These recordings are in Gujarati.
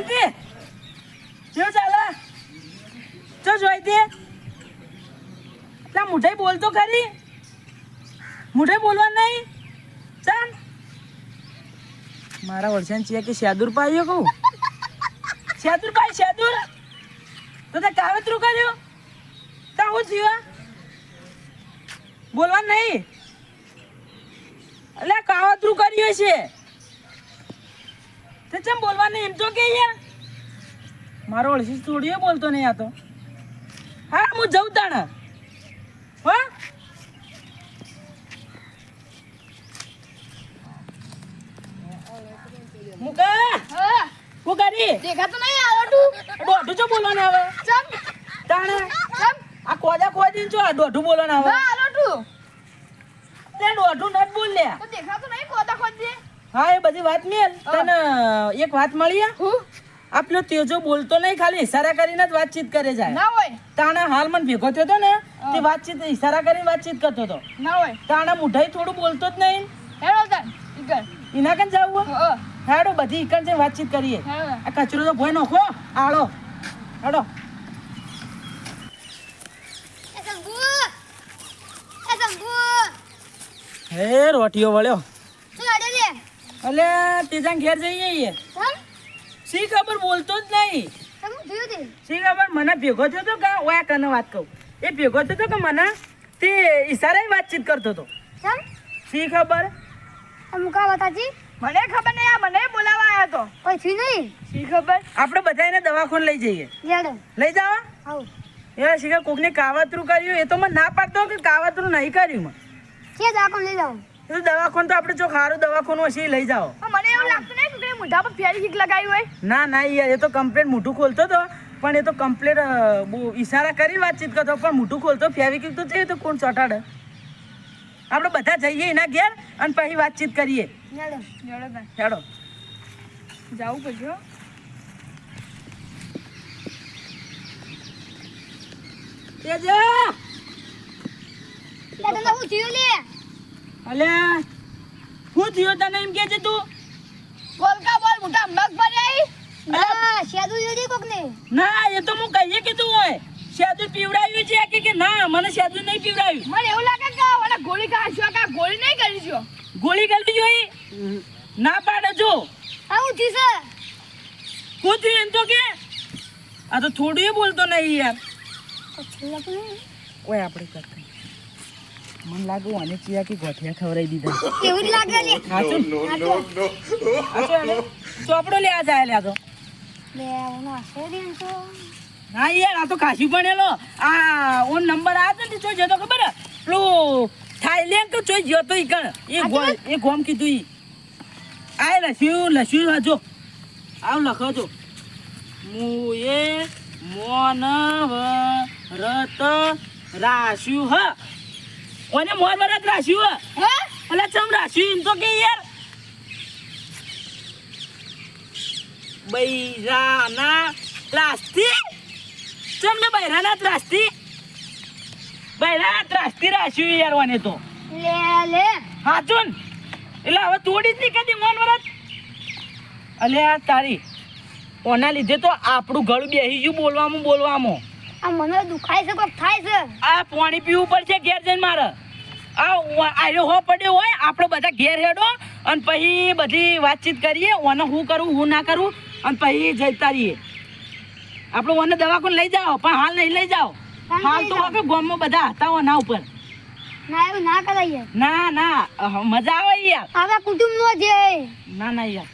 તે મુઠાઈ બોલવા નહીં. ચાલ. મારા વર્ષાન છે કે શેદુર પાયો કહું? શેદુર પાય શેદુર? તો તે કાવતરું કર્યું? તા હું આ? બોલવા નહીં. એટલે કાવતરું કર્યું છે તે ચમ બોલવાની એમ તો કે યાર. મારો ઓળશી થોડીયો બોલતો નહીં આ તો. હા હું જઉં તાણ. હો? મુકા હા હું કરી? દેખાતો નહીં આવડતું દોઢું ચો બોલવાનું આવે? ચમ. તાણે? ચમ. આ કોજા ખોજીને ચો આ દોઢું બોલવાનું આવે? આવડતું તે દોઢું નત બોલ લે તો દેખાતું નહીં કોતા ખોદજે હા એ બધી વાત મેલ તને એક વાત મળી આ? હું? આ પેલો તેજો બોલતો નહીં ખાલી ઈશારા કરીને જ વાતચીત કરે જાય. ના હોય. તાણા હાલ મને ભેગો થયો હતો ને તે વાતચીત ઈશારા કરીને વાતચીત કરતો હતો. ના હોય. તાણા મુઢાઈ થોડું બોલતો જ નહીં. હેડો તાર એના કન જાવ હેડો બધી ઈકન જે વાતચીત કરીએ. આ કચરો તો ભોય નોખો આળો. હેડો. હે રોટીઓ વળ્યો. અલે તેજાન ઘેર જઈએ છીએ. ચમ શી ખબર? બોલતો જ નહીં. શી ખબર? મને ભેગો થયો તો કે ઓયા કને વાત કહું. એ ભેગો થયો તો કે મને તે ઈશારે વાતચીત કરતો ચમ શી ખબર? અમુકા બતાજી મને ખબર નહીં આ મને બોલાવા આવ્યો તો. પછી નહીં? શી ખબર? આપણે બધા એને દવાખાને લઈ જઈએ. લઈ જાવ આવ. એ શી ખબર? કોકને કાવતરું કર્યું એ તો મને ના પાડતો કે કાવતરું નહીં કર્યું મને. કે દાખલ લઈ એ તો દવાખાનું તો આપણે જો સારું દવાખાનું હશે એ લઈ જાઓ. મને એવું લાગતું નહીં કે મોઢા પર ફેરી કીક લગાવી હોય. ના ના યાર એ તો કમ્પ્લેટ મોઢું ખોલતો તો. પણ એ તો કમ્પ્લેટ બહુ ઈશારા કરી વાતચીત કરતો પણ મોઢું ખોલતો ફેવિકિક તો છે તો કોણ ચોટાડે? આપણે બધા જઈએ એના ઘેર અને પછી વાતચીત કરીએ. ચાલો જાવું પડશે હો. તેજા લે તને હું થયું લે? અલે હું થયો તને એમ કે છે તું? બોલકા બોલ મોઢા મગ ભરાઈ ના શેદુ જોડી કોક ને ના એ તો હું કહીએ કીધું હોય. શેદુ પીવડાવ્યું છે કે કે ના? મને શેદુ નહીં પીવડાવ્યું. મને એવું લાગે કે ઓલા ગોળી કાઢશો કે ગોળી નહીં કરી છો ગોળી કરવી જોઈ ના પાડે જો. આવું છે? શું થયું એમ તો કે? આ તો થોડું એ બોલતો નહીં યાર. ઓય આપણે કરતા. મને લાગે આને ચિયા કે ગોઠિયા ખવરાઈ દીધા. એવું લાગે લે હાચું ચોપડો લે આ જાય લે આ તો. લે ઓનો શેરીન તો ના યાર આ તો ખાસી ભણેલો. આ ઓન નંબર આ તો જો ચોઈ જતો ખબર હે? પેલું થાઈલેન્ડ તો ચોઈ ગયો તો ઈ કણ. એ ગોમ એ ગોમ કીધું ઈ. આ લસ્યું લસ્યું હજો આવ લખો જો. મુ એ મોનવ રત રાશ્યુ હ. ઓને મોર વરત રાશ્યું હ. અલા ચમ રાશ્યું એમ તો કે યાર. બૈરાના ત્રાસ્તી ચમ ને બૈરાના ત્રાસ્તી બૈરાના ત્રાસ્તી રાશ્યું યાર ઓને તો. લે લે. હાચુન? એટલે હવે તોડી જ નહીં કદી મોન વરત અલ્યા તારી. ઓના લીધે તો આપણું ગળું બેસી ગયું બોલવામાં બોલવામાં. આ મને દુખાય છે કોક થાય છે. આ પાણી પીવું પડશે ઘેર જઈને મારે. આ આયો હો પડ્યો હોય આપણે બધા ઘેર હેડો અને પછી બધી વાતચીત કરીએ. ઓને હું કરું હું ના કરું અને પછી જતા રહીએ. આપણે ઓને દવાખાને લઈ જાઓ પણ હાલ નહીં લઈ જાઓ. હાલ તો આપણે ગામમાં બધા હતા ઓના ઉપર. ના એવું ના કરાય ના ના મજા આવે યાર. આવા કુટુંબ નો જે ના ના યાર.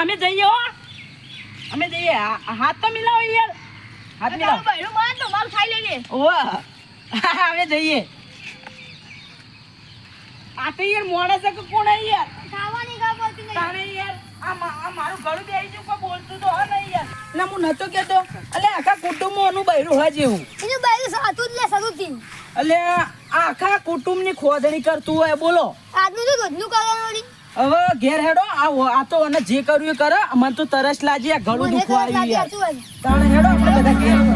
અમે જઈએ હો. અમે જઈએ. હાથ તો મિલાવો યાર. હાથ મિલાવો બૈરું માન તો મારું ખાઈ લેજે. ઓહ. અમે જઈએ. આ તો યાર મોણસ છે કે કોણ હે યાર? ખાવાની ખા બોલતી નહીં. તારે યાર આ મારું ગળું બેસી ગયું કોઈ બોલતું તો હે નહીં યાર. એટલે હું નતો કેતો અલે આખા કુટુંબમાં એનું બૈરું હોય જેવું. એનું બૈરું સાતું જ લે શરૂથી એટલે આ આખા કુટુંબની ખોદણી કરતું હોય બોલો. આજનું તો રોજનું કરવાનું. હવે ઘેર હેડો આ આ તો અને જે કર્યું એ કરે. મને તો તરસ લાગી આ ગળું દુખવા આવ્યું યાર. તાણે હેડો આપણે બધા ઘેર.